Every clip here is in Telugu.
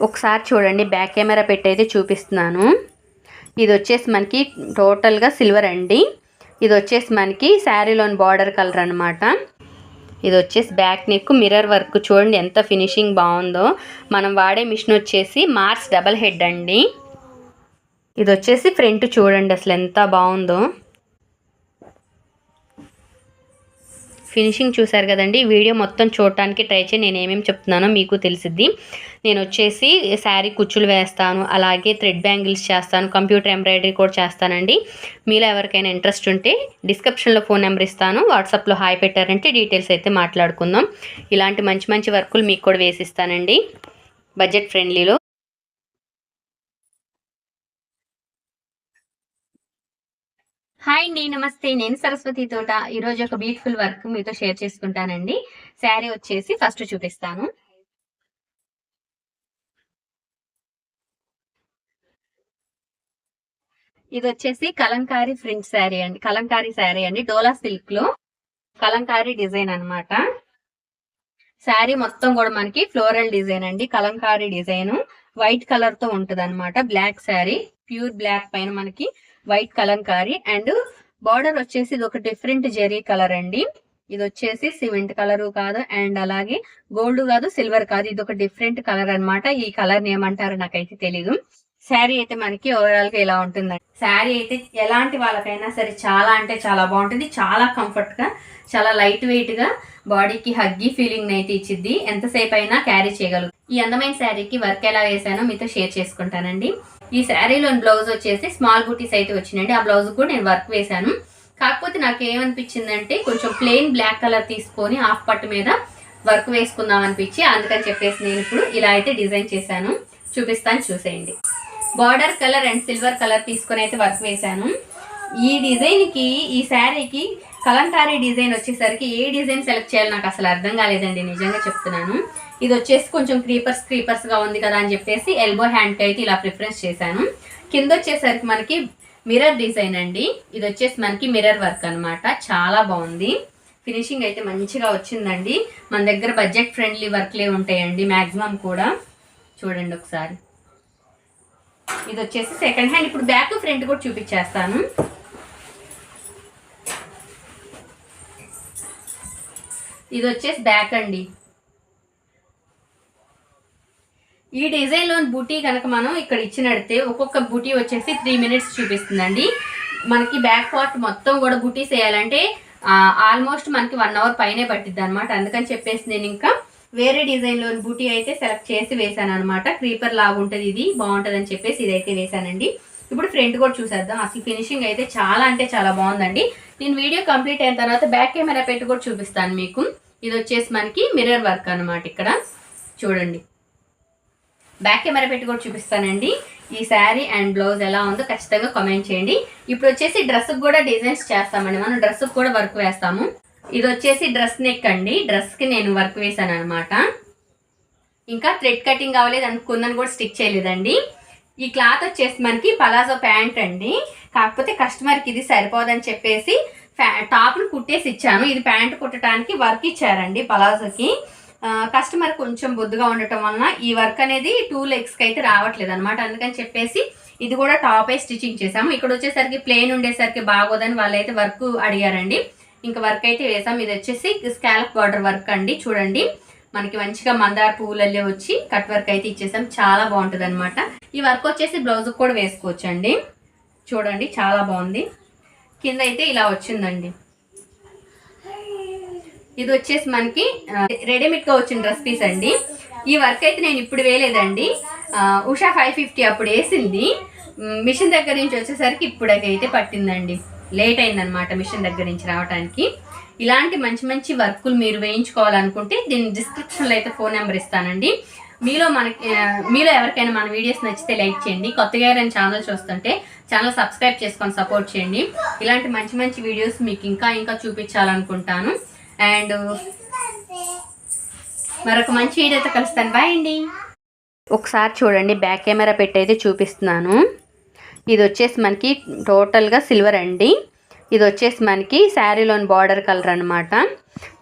ఒకసారి చూడండి బ్యాక్ కెమెరా పెట్టయితే చూపిస్తున్నాను. ఇది వచ్చేసి మనకి టోటల్గా సిల్వర్ అండి. ఇది వచ్చేసి మనకి శారీలోని బార్డర్ కలర్ అనమాట ఇది వచ్చేసి బ్యాక్ నెక్ మిర్రర్ వర్క్ చూడండి ఎంత ఫినిషింగ్ బాగుందో. మనం వాడే మిషన్ వచ్చేసి మార్స్ డబల్ హెడ్ అండి. ఇది వచ్చేసి ఫ్రంట్ చూడండి అసలు ఎంత బాగుందో. ఫినిషింగ్ చూసారు కదండి. వీడియో మొత్తం చూడటానికి ట్రై చేయి నేను ఏమేమి చెప్తున్నానో మీకు తెలిసిద్ది. నేను వచ్చేసి శారీ కుచ్చులు వేస్తాను అలాగే థ్రెడ్ బ్యాంగిల్స్ చేస్తాను కంప్యూటర్ ఎంబ్రాయిడరీ కూడా చేస్తానండి. మీలో ఎవరికైనా ఇంట్రెస్ట్ ఉంటే డిస్క్రిప్షన్లో ఫోన్ నెంబర్ ఇస్తాను వాట్సాప్లో హాయ్ పెట్టారంటే డీటెయిల్స్ అయితే మాట్లాడుకుందాం. ఇలాంటి మంచి మంచి వర్కులు మీకు కూడా వేసిస్తానండి. బడ్జెట్ ఫ్రెండ్లీలో. హాయ్ అండి నమస్తే. నేను సరస్వతి తోట. ఈరోజు ఒక బ్యూటిఫుల్ వర్క్ మీతో షేర్ చేసుకుంటానండి. శారీ వచ్చేసి ఫస్ట్ చూపిస్తాను. ఇది వచ్చేసి కలంకారీ ఫ్రింట్ శారీ అండి. కలంకారీ శారీ అండి. డోలా సిల్క్లో కలంకారీ డిజైన్ అన్నమాట. శారీ మొత్తం కూడా మనకి ఫ్లోరల్ డిజైన్ అండి. కలంకారీ డిజైన్. వైట్ కలర్తో ఉంటది అనమాట బ్లాక్ శారీ. ప్యూర్ బ్లాక్ పైన మనకి వైట్ కలంకారీ. అండ్ బార్డర్ వచ్చేసి ఇది ఒక డిఫరెంట్ జెరీ కలర్ అండి. ఇది వచ్చేసి సిమెంట్ కలర్ కాదు. అండ్ అలాగే గోల్డ్ కాదు సిల్వర్ కాదు. ఇది ఒక డిఫరెంట్ కలర్ అన్నమాట. ఈ కలర్ ఏమంటారో నాకైతే తెలీదు. శారీ అయితే మనకి ఓవరాల్గా ఇలా ఉంటుందండి. శారీ అయితే ఎలాంటి వాళ్ళకైనా సరే చాలా అంటే చాలా బాగుంటుంది. చాలా కంఫర్ట్గా చాలా లైట్ వెయిట్గా బాడీకి హగ్గి ఫీలింగ్ అయితే ఇచ్చిద్ది. ఎంతసేపు అయినా క్యారీ చేయగలరు ఈ అందమైన శారీకి వర్క్ ఎలా వేసానో మీతో షేర్ చేసుకుంటానండి. ఈ శారీలోని బ్లౌజ్ వచ్చేసి స్మాల్ బూటీస్ అయితే వచ్చినాయండి. ఆ బ్లౌజ్ కూడా నేను వర్క్ వేశాను. కాకపోతే నాకు ఏమనిపించిందంటే కొంచెం ప్లెయిన్ బ్లాక్ కలర్ తీసుకొని హాఫ్ పట్టు మీద వర్క్ వేసుకుందాం అనిపించి అందుకని చెప్పేసి నేను ఇప్పుడు ఇలా అయితే డిజైన్ చేశాను. చూపిస్తాను చూసేయండి. Border colour and silver colour తీసుకొని అయితే వర్క్ వేశాను. ఈ డిజైన్కి ఈ శారీకి కలంకారీ డిజైన్ వచ్చేసరికి ఏ డిజైన్ సెలెక్ట్ చేయాలి నాకు అసలు అర్థం కాలేదండి నిజంగా చెప్తున్నాను. ఇది వచ్చేసి కొంచెం క్రీపర్స్ క్రీపర్స్గా ఉంది కదా అని చెప్పేసి ఎల్బో హ్యాండ్కి అయితే ఇలా ప్రిఫరెన్స్ చేశాను. కింద వచ్చేసరికి మనకి మిర్రర్ డిజైన్ అండి. ఇది వచ్చేసి మనకి మిర్రర్ వర్క్ అనమాట చాలా బాగుంది. ఫినిషింగ్ అయితే మంచిగా వచ్చిందండి. మన దగ్గర బడ్జెట్ ఫ్రెండ్లీ వర్క్లే ఉంటాయండి మ్యాక్సిమం కూడా. చూడండి ఒకసారి. ఇది వచ్చేసి సెకండ్ హ్యాండ్ ఇప్పుడు బ్యాక్ ఫ్రంట్ కూడా చూపించేస్తాను. ఇది వచ్చేసి బ్యాక్ అండి. ఈ డిజైన్లోని బూటీ కనుక మనం ఇక్కడ ఇచ్చినడితే ఒక్కొక్క బూటీ వచ్చేసి త్రీ మినిట్స్ చూపిస్తుందండి. మనకి బ్యాక్ పార్ట్ మొత్తం కూడా బూటీస్ వేయాలంటే ఆల్మోస్ట్ మనకి వన్ అవర్ పైనే పట్టిద్ది అనమాట అందుకని చెప్పేసి నేను ఇంకా వేరే డిజైన్లోని బూటీ అయితే సెలెక్ట్ చేసి వేసాను అనమాట క్రీపర్ లాగా ఉంటుంది ఇది బాగుంటుంది అని చెప్పేసి ఇదైతే వేసానండి ఇప్పుడు ఫ్రంట్ కూడా చూసేద్దాం. అసలు ఫినిషింగ్ అయితే చాలా అంటే చాలా బాగుందండి. నేను వీడియో కంప్లీట్ అయిన తర్వాత బ్యాక్ కెమెరా పెట్టి కూడా చూపిస్తాను మీకు. ఇది వచ్చేసి మనకి మిర్రర్ వర్క్ అనమాట ఇక్కడ. చూడండి. బ్యాక్ కెమెరా పెట్టి కూడా చూపిస్తానండి. ఈ శారీ అండ్ బ్లౌజ్ ఎలా ఉందో ఖచ్చితంగా కామెంట్ చేయండి. ఇప్పుడు వచ్చేసి డ్రెస్కి కూడా డిజైన్స్ చేస్తామండి. మనం డ్రెస్కి కూడా వర్క్ వేస్తాము. ఇది వచ్చేసి డ్రెస్ నెక్ అండి. డ్రెస్కి నేను వర్క్ వేసాను అనమాట ఇంకా థ్రెడ్ కటింగ్ అవ్వలేదు అనుకుందని కూడా స్టిక్ చేయలేదండి. ఈ క్లాత్ వచ్చేసి మనకి పలాజో ప్యాంట్ అండి. కాకపోతే కస్టమర్కి ఇది సరిపోదని చెప్పేసి టాప్ను కుట్టేసి ఇచ్చాను. ఇది ప్యాంట్ కుట్టడానికి వర్క్ ఇచ్చారండి పలాజోకి కస్టమర్ కొంచెం బొద్దుగా ఉండటం వలన ఈ వర్క్ అనేది టూ లెగ్స్కి అయితే రావట్లేదు అనమాట అందుకని చెప్పేసి ఇది కూడా టాప్ అయి స్టిచ్చింగ్ చేసాము ఇక్కడ వచ్చేసరికి ప్లేన్ ఉండేసరికి బాగోదని వాళ్ళైతే వర్క్ అడిగారండి. ఇంకా వర్క్ అయితే వేసాం. ఇది వచ్చేసి స్కాలప్ బార్డర్ వర్క్ అండి. చూడండి. మనకి మంచిగా మందార పువ్వులల్లే వచ్చి కట్ వర్క్ అయితే ఇచ్చేసాం. చాలా బాగుంటుంది అనమాట ఈ వర్క్ వచ్చేసి బ్లౌజ్ కూడా వేసుకోవచ్చు అండి చూడండి చాలా బాగుంది. కింద అయితే ఇలా వచ్చిందండి. ఇది వచ్చేసి మనకి రెడీమేడ్గా వచ్చిన డ్రెస్ పీస్ అండి. ఈ వర్క్ అయితే నేను ఇప్పుడు వేయలేదండి. ఉషా ఫైవ్ ఫిఫ్టీ అప్పుడు వేసింది. మిషన్ దగ్గర నుంచి వచ్చేసరికి ఇప్పుడైతే పట్టిందండి. లేట్ అయిందనమాట మిషన్ దగ్గర నుంచి రావడానికి ఇలాంటి మంచి మంచి వర్కులు మీరు వేయించుకోవాలనుకుంటే దీని డిస్క్రిప్షన్లో అయితే ఫోన్ నెంబర్ ఇస్తానండి. మీలో మనకి మీలో ఎవరికైనా మన వీడియోస్ నచ్చితే లైక్ చేయండి. కొత్తగా ఎవరైనా ఛానల్ చూస్తుంటే ఛానల్ సబ్స్క్రైబ్ చేసుకొని సపోర్ట్ చేయండి. ఇలాంటి మంచి మంచి వీడియోస్ మీకు ఇంకా ఇంకా చూపించాలనుకుంటాను. అండ్ మరొక మంచి వీడియోతో కలుస్తాను. బాయ్ అండి. ఒకసారి చూడండి బ్యాక్ కెమెరా పెట్టి అయితే చూపిస్తున్నాను. ఇది వచ్చేసి మనకి టోటల్గా సిల్వర్ అండి. ఇది వచ్చేసి మనకి శారీలోని బార్డర్ కలర్ అనమాట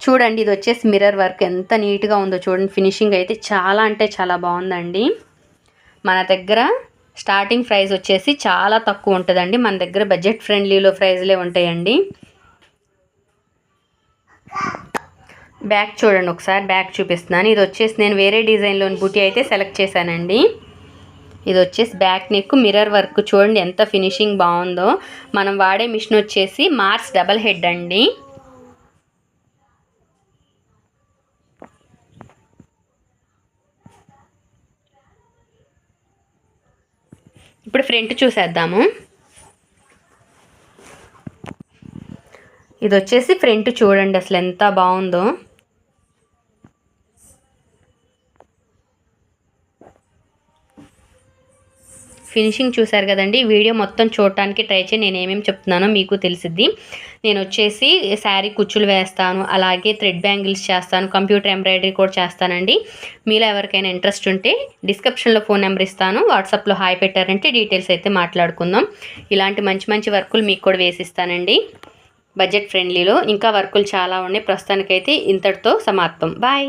చూడండి ఇది వచ్చేసి మిర్రర్ వర్క్ ఎంత నీట్గా ఉందో చూడండి. ఫినిషింగ్ అయితే చాలా అంటే చాలా బాగుందండి. మన దగ్గర స్టార్టింగ్ ప్రైస్ వచ్చేసి చాలా తక్కువ ఉంటుందండి. మన దగ్గర బడ్జెట్ ఫ్రెండ్లీలో ప్రైజ్లే ఉంటాయండి. బ్యాక్ చూడండి ఒకసారి బ్యాక్ చూపిస్తున్నాను. ఇది వచ్చేసి నేను వేరే డిజైన్లోని బుటీ అయితే సెలెక్ట్ చేశానండి. ఇది వచ్చేసి బ్యాక్ నెక్ మిర్రర్ వర్క్ చూడండి ఎంత ఫినిషింగ్ బాగుందో. మనం వాడే మిషన్ వచ్చేసి మార్స్ డబల్ హెడ్ అండి. ఇప్పుడు ఫ్రంట్ చూసేద్దాము. ఇది వచ్చేసి ఫ్రంట్ చూడండి అసలు ఎంత బాగుందో. ఫినిషింగ్ చూసారు కదండి. వీడియో మొత్తం చూడటానికి ట్రై చేయి. నేను ఏమేమి చెప్తున్నానో మీకు తెలిసిద్ది. నేను వచ్చేసి శారీ కుచ్చులు వేస్తాను. అలాగే థ్రెడ్ బ్యాంగిల్స్ చేస్తాను. కంప్యూటర్ ఎంబ్రాయిడరీ కూడా చేస్తానండి. మీలో ఎవరికైనా ఇంట్రెస్ట్ ఉంటే డిస్క్రిప్షన్లో ఫోన్ నెంబర్ ఇస్తాను. వాట్సాప్లో హాయ్ పెట్టారంటే డీటెయిల్స్ అయితే మాట్లాడుకుందాం. ఇలాంటి మంచి మంచి వర్కులు మీకు కూడా వేసిస్తానండి. బడ్జెట్ ఫ్రెండ్లీలో. ఇంకా వర్కులు చాలా ఉన్నాయి. ప్రస్తుతానికైతే ఇంతటితో సమాప్తం. బాయ్.